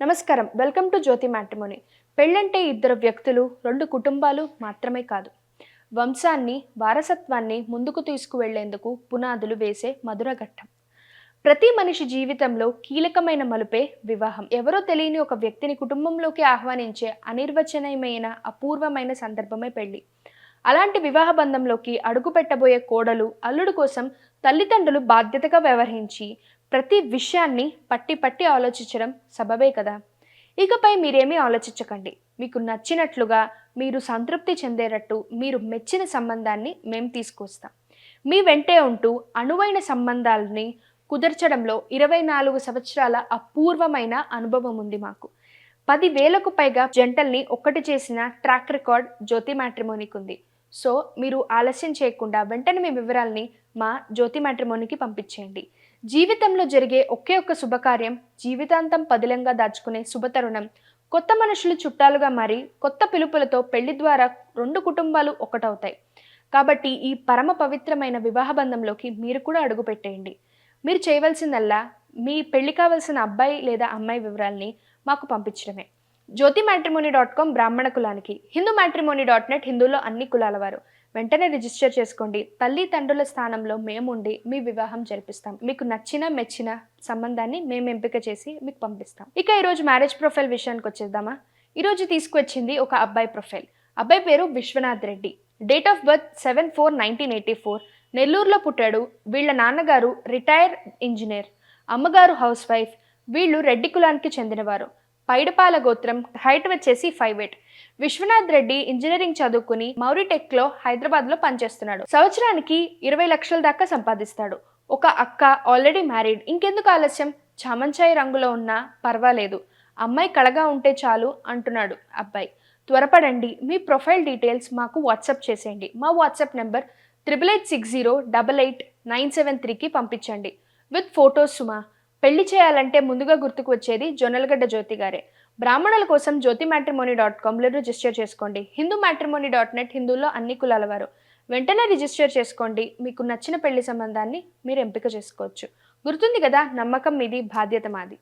నమస్కారం. Welcome to Jyothi matrimony. పెళ్ళంటే ఇద్దరు వ్యక్తులు రెండు కుటుంబాలు మాత్రమే కాదు. వంశాన్ని వారసత్వాన్ని ముందుకు తీసుకువెళ్ళేందుకు పునాదులు వేసే మధుర ఘట్టం. ప్రతి మనిషి జీవితంలో కీలకమైన మలుపే వివాహం. ఎవరో తెలియని ఒక వ్యక్తిని కుటుంబంలోకి ఆహ్వానించే అనిర్వచనీయమైన అపూర్వమైన సందర్భమే పెళ్ళి అలాంటి వివాహ బంధంలోకి అడుగు పెట్టబోయే కోడలు అల్లుడు కోసం తల్లిదండ్రులు బాధ్యతగా వ్యవహరించి ప్రతి విషయాన్ని పట్టి పట్టి ఆలోచించడం సబబే కదా. ఇకపై మీరేమీ ఆలోచించకండి. మీకు నచ్చినట్లుగా మీరు సంతృప్తి చెందేటట్టు మీరు మెచ్చిన సంబంధాన్ని మేము తీసుకొస్తాం. మీ వెంటే ఉంటూ అనువైన సంబంధాలని కుదర్చడంలో ఇరవై నాలుగు సంవత్సరాల అపూర్వమైన అనుభవం ఉంది మాకు. పది వేలకు పైగా జంటల్ని ఒక్కటి చేసిన ట్రాక్ రికార్డ్ జ్యోతి మ్యాట్రిమోనికి ఉంది సో మీరు ఆలస్యం చేయకుండా వెంటనే మీ వివరాల్ని మా జ్యోతి మ్యాట్రిమోనికి పంపించేయండి. జీవితంలో జరిగే ఒకే ఒక్క శుభకార్యం జీవితాంతం పదిలంగా దాచుకునే శుభతరుణం. కొత్త మనుషులు చుట్టాలుగా మారి కొత్త పిలుపులతో పెళ్ళి ద్వారా రెండు కుటుంబాలు ఒకటవుతాయి. కాబట్టి ఈ పరమ పవిత్రమైన వివాహ బంధంలోకి మీరు కూడా అడుగు పెట్టేయండి మీరు చేయవలసిందల్లా మీ పెళ్ళి కావలసిన అబ్బాయి లేదా అమ్మాయి వివరాల్ని మాకు పంపించడమే. జ్యోతి మ్యాట్రిమోనీ డాట్ కామ్ బ్రాహ్మణ కులానికి. హిందూ మ్యాట్రిమోనీ డాట్ నెట్ హిందూలో అన్ని కులాల వారు. వెంటనే రిజిస్టర్ చేసుకోండి. తల్లి తండ్రుల స్థానంలో మేముండి మీ వివాహం జరిపిస్తాం. మీకు నచ్చిన మెచ్చిన సంబంధాన్ని మేము ఎంపిక చేసి మీకు పంపిస్తాం. ఇక ఈరోజు మ్యారేజ్ ప్రొఫైల్ విషయానికి వచ్చేద్దామా? ఈరోజు తీసుకొచ్చింది ఒక అబ్బాయి ప్రొఫైల్. అబ్బాయి పేరు Vishwanath Reddy. Date of birth seven four nineteen eighty four. నెల్లూరులో పుట్టాడు. వీళ్ళ నాన్నగారు రిటైర్ ఇంజనీర్. అమ్మగారు హౌస్ వైఫ్. వీళ్ళు రెడ్డి కులానికి చెందినవారు. పైడపాల గోత్రం హైట్ వచ్చేసి five eight Vishwanath Reddy engineering చదువుకుని మౌరిటెక్లో హైదరాబాద్లో పనిచేస్తున్నాడు. సంవత్సరానికి ఇరవై లక్షల దాకా సంపాదిస్తాడు. ఒక అక్క ఆల్రెడీ మ్యారీడ్ ఇంకెందుకు ఆలస్యం? చామంచాయి రంగులో ఉన్నా పర్వాలేదు. అమ్మాయి కళగా ఉంటే చాలు అంటున్నాడు అబ్బాయి. త్వరపడండి. మీ ప్రొఫైల్ డీటెయిల్స్ మాకు వాట్సాప్ చేసేయండి. మా WhatsApp number triple eight six zero double eight nine seven త్రీకి పంపించండి. విత్ ఫొటోస్ సుమా. పెళ్ళి చేయాలంటే ముందుగా గుర్తుకు వచ్చేది జొన్నలగడ్డ జ్యోతి గారే. బ్రాహ్మణుల కోసం జ్యోతి మ్యాట్రిమోనీ డాట్ కామ్లో రిజిస్టర్ చేసుకోండి. హిందూ మ్యాట్రిమోనీ డాట్ నెట్ హిందూలో అన్ని కులాల వారు. వెంటనే రిజిస్టర్ చేసుకోండి. మీకు నచ్చిన పెళ్ళి సంబంధాన్ని మీరు ఎంపిక చేసుకోవచ్చు. గుర్తుంది కదా నమ్మకం మీది బాధ్యత మాది.